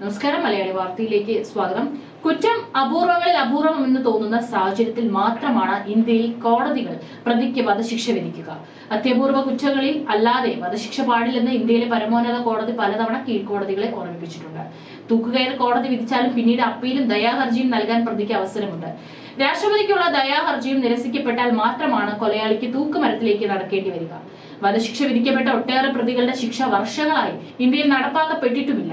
നമസ്കാരം മലയാളി വാർത്തയിലേക്ക് സ്വാഗതം. കുറ്റം അപൂർവങ്ങളിൽ അപൂർവം എന്ന് തോന്നുന്ന സാഹചര്യത്തിൽ മാത്രമാണ് ഇന്ത്യയിൽ കോടതികൾ പ്രതിക്ക് വധശിക്ഷ വിധിക്കുക. അത്യപൂർവ കുറ്റങ്ങളിൽ അല്ലാതെ വധശിക്ഷ പാടില്ലെന്ന് ഇന്ത്യയിലെ പരമോന്നത കോടതി പലതവണ കീഴ്ക്കോടതികളെ ഓർമ്മിപ്പിച്ചിട്ടുണ്ട്. തൂക്കുകയർ കോടതി വിധിച്ചാലും പിന്നീട് അപ്പീലും ദയാഹർജിയും നൽകാൻ പ്രതിക്ക് അവസരമുണ്ട്. രാഷ്ട്രപതിക്കുള്ള ദയാഹർജിയും നിരസിക്കപ്പെട്ടാൽ മാത്രമാണ് കൊലയാളിക്ക് തൂക്കുമരത്തിലേക്ക് നടക്കേണ്ടി വരിക. വധശിക്ഷ വിധിക്കപ്പെട്ട ഒട്ടേറെ പ്രതികളുടെ ശിക്ഷ വർഷങ്ങളായി ഇന്ത്യയിൽ നടപ്പാക്കപ്പെട്ടിട്ടുമില്ല.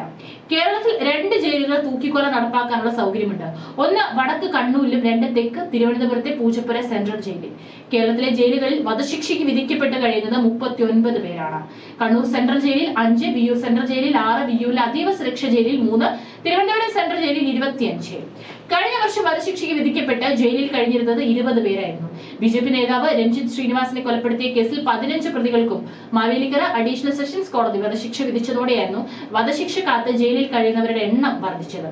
കേരളത്തിൽ രണ്ട് ജയിലുകൾ തൂക്കിക്കൊല നടപ്പാക്കാനുള്ള സൗകര്യമുണ്ട്. ഒന്ന് വടക്ക് കണ്ണൂരിലും രണ്ട് തെക്ക് തിരുവനന്തപുരത്തെ പൂജപ്പുര സെൻട്രൽ ജയിലിൽ. കേരളത്തിലെ ജയിലുകളിൽ വധശിക്ഷയ്ക്ക് വിധിക്കപ്പെട്ട് കഴിയുന്നത് മുപ്പത്തി ഒൻപത് പേരാണ്. കണ്ണൂർ സെൻട്രൽ ജയിലിൽ അഞ്ച് വിയൂർ സെൻട്രൽ ജയിലിൽ ആറ് വിയൂരിലെ അതീവ സുരക്ഷ ജയിലിൽ മൂന്ന് തിരുവനന്തപുരം സെൻട്രൽ ജയിലിൽ ഇരുപത്തിയഞ്ച്. കഴിഞ്ഞ വർഷം വധശിക്ഷയ്ക്ക് വിധിക്കപ്പെട്ട് ജയിലിൽ കഴിഞ്ഞിരുന്നത് ഇരുപത് പേരായിരുന്നു. ബി ജെ പി നേതാവ് രഞ്ജിത്ത് ശ്രീനിവാസിനെ കൊലപ്പെടുത്തിയ കേസിൽ പതിനഞ്ച് പ്രതികൾക്കും മാവേലിക്കര അഡീഷണൽ സെഷൻസ് കോടതി വധശിക്ഷ വിധിച്ചതോടെയായിരുന്നു വധശിക്ഷ കാത്ത് ജയിലിൽ കഴിയുന്നവരുടെ എണ്ണം വർദ്ധിച്ചത്.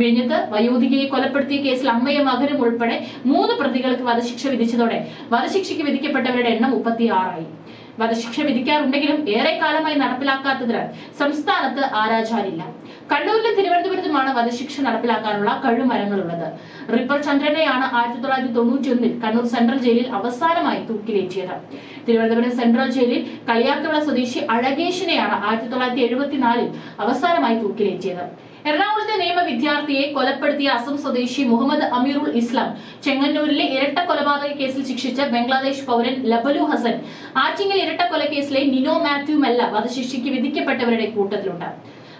വിഴിഞ്ഞത്ത് വയോധികയെ കൊലപ്പെടുത്തിയ കേസിൽ അമ്മയും മകനും ഉൾപ്പെടെ മൂന്ന് പ്രതികൾക്ക് വധശിക്ഷ വിധിച്ചതോടെ വധശിക്ഷയ്ക്ക് വിധിക്കപ്പെട്ടവരുടെ എണ്ണം മുപ്പത്തിയാറായി. വധശിക്ഷ വിധിക്കാറുണ്ടെങ്കിലും ഏറെ കാലമായി നടപ്പിലാക്കാത്തതിനാൽ സംസ്ഥാനത്ത് ആരാചാരില്ല. കണ്ണൂരിലും തിരുവനന്തപുരത്തുമാണ് വധശിക്ഷ നടപ്പിലാക്കാനുള്ള കഴുമരങ്ങളുള്ളത് റിപ്പർ ചന്ദ്രനെയാണ് ആയിരത്തി തൊള്ളായിരത്തി തൊണ്ണൂറ്റി ഒന്നിൽ കണ്ണൂർ സെൻട്രൽ ജയിലിൽ അവസാനമായി തൂക്കിലേറ്റിയത്. തിരുവനന്തപുരം സെൻട്രൽ ജയിലിൽ കളിയാക്കവിള സ്വദേശി അഴകേഷിനെയാണ് ആയിരത്തി തൊള്ളായിരത്തി എഴുപത്തിനാലിൽ അവസാനമായി തൂക്കിലേറ്റിയത്. എറണാകുളത്തെ നിയമ വിദ്യാർത്ഥിയെ കൊലപ്പെടുത്തിയ അസം സ്വദേശി മുഹമ്മദ് അമീറുൽ ഇസ്ലാം ചെങ്ങന്നൂരിലെ ഇരട്ട കൊലപാതക കേസിൽ ശിക്ഷിച്ച ബംഗ്ലാദേശ് പൗരൻ ലബലു ഹസൻ ആറ്റിങ്ങൽ ഇരട്ട കൊലക്കേസിലെ നിനോ മാത്യുമല്ല വധശിക്ഷയ്ക്ക് വിധിക്കപ്പെട്ടവരുടെ കൂട്ടത്തിലുണ്ട്.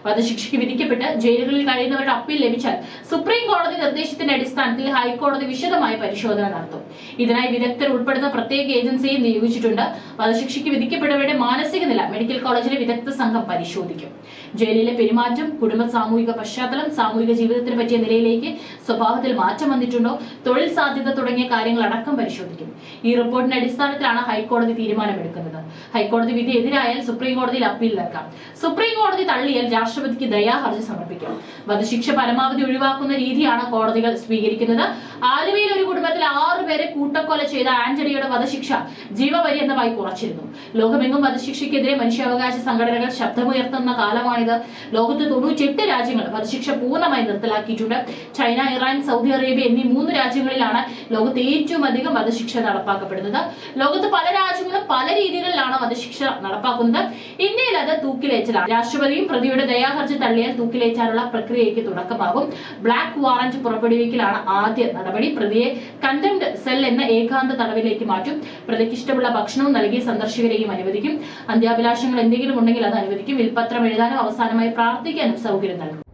വധശിക്ഷയ്ക്ക് വിധിക്കപ്പെട്ട് ജയിലുകളിൽ കഴിയുന്നവരുടെ അപ്പീൽ ലഭിച്ചാൽ സുപ്രീം കോടതി നിർദ്ദേശത്തിന്റെ അടിസ്ഥാനത്തിൽ ഹൈക്കോടതി വിശദമായ പരിശോധന നടത്തും. ഇതിനായി വിദഗ്ധർ ഉൾപ്പെടുന്ന പ്രത്യേക ഏജൻസിയെ നിയോഗിച്ചിട്ടുണ്ട്. വധശിക്ഷയ്ക്ക് വിധിക്കപ്പെട്ടവരുടെ മാനസിക നില മെഡിക്കൽ കോളേജിലെ വിദഗ്ധ സംഘം പരിശോധിക്കും. ജയിലിലെ പെരുമാറ്റം കുടുംബ സാമൂഹിക പശ്ചാത്തലം സാമൂഹിക ജീവിതത്തിന് പറ്റിയ നിലയിലേക്ക് സ്വഭാവത്തിൽ മാറ്റം വന്നിട്ടുണ്ടോ തൊഴിൽ സാധ്യത തുടങ്ങിയ കാര്യങ്ങൾ അടക്കം പരിശോധിക്കും. ഈ റിപ്പോർട്ടിന്റെ അടിസ്ഥാനത്തിലാണ് ഹൈക്കോടതി തീരുമാനമെടുക്കുന്നത്. ഹൈക്കോടതി വിധി എതിരായാൽ സുപ്രീം കോടതിയിൽ അപ്പീൽ നൽകാം. സുപ്രീം കോടതി തള്ളിയാൽ രാഷ്ട്രപതിക്ക് ദയാഹർജി സമർപ്പിക്കും. വധശിക്ഷ പരമാവധി ഒഴിവാക്കുന്ന രീതിയാണ് കോടതികൾ സ്വീകരിക്കുന്നത്. ആലുവയിൽ ഒരു കുടുംബത്തിൽ ആറുപേരെ കൂട്ടക്കൊല ചെയ്ത ആന്റണിയുടെ വധശിക്ഷ ജീവപര്യന്തമായി കുറച്ചിരുന്നു. ലോകമെങ്ങും വധശിക്ഷയ്ക്കെതിരെ മനുഷ്യാവകാശ സംഘടനകൾ ശബ്ദമുയർത്തുന്ന കാലമാണിത്. ലോകത്ത് തൊണ്ണൂറ്റിയെട്ട് രാജ്യങ്ങൾ വധശിക്ഷ പൂർണമായി നിർത്തലാക്കിയിട്ടുണ്ട്. ചൈന ഇറാൻ സൗദി അറേബ്യ എന്നീ മൂന്ന് രാജ്യങ്ങളിലാണ് ലോകത്ത് ഏറ്റവും അധികം വധശിക്ഷ നടപ്പാക്കപ്പെടുന്നത്. ലോകത്ത് പല രാജ്യങ്ങളും പല രീതികളിലാണ് വധശിക്ഷ നടപ്പാക്കുന്നത്. ഇന്ത്യയിൽ അത് തൂക്കിലേറ്റലാണ്. രാഷ്ട്രപതിയും പ്രതിയുടെ ദയാഹർജി തള്ളിയാൽ തൂക്കിലേറ്റാനുള്ള പ്രക്രിയയ്ക്ക് തുടക്കമാകും. ബ്ലാക്ക് വാറന്റ് പുറപ്പെടുവിക്കലാണ് ആദ്യ നടപടി. പ്രതിയെ കണ്ടംപ്റ്റ് സെൽ എന്ന ഏകാന്ത തടവിലേക്ക് മാറ്റും. പ്രതിക്ക് ഇഷ്ടമുള്ള ഭക്ഷണവും നൽകി സന്ദർശകരെയും അനുവദിക്കും. അന്ത്യാഭിലാഷങ്ങൾ എന്തെങ്കിലും ഉണ്ടെങ്കിൽ അത് അനുവദിക്കും. വിൽപത്രം എഴുതാനും അവസാനമായി പ്രാർത്ഥിക്കാനും സൗകര്യം നൽകും.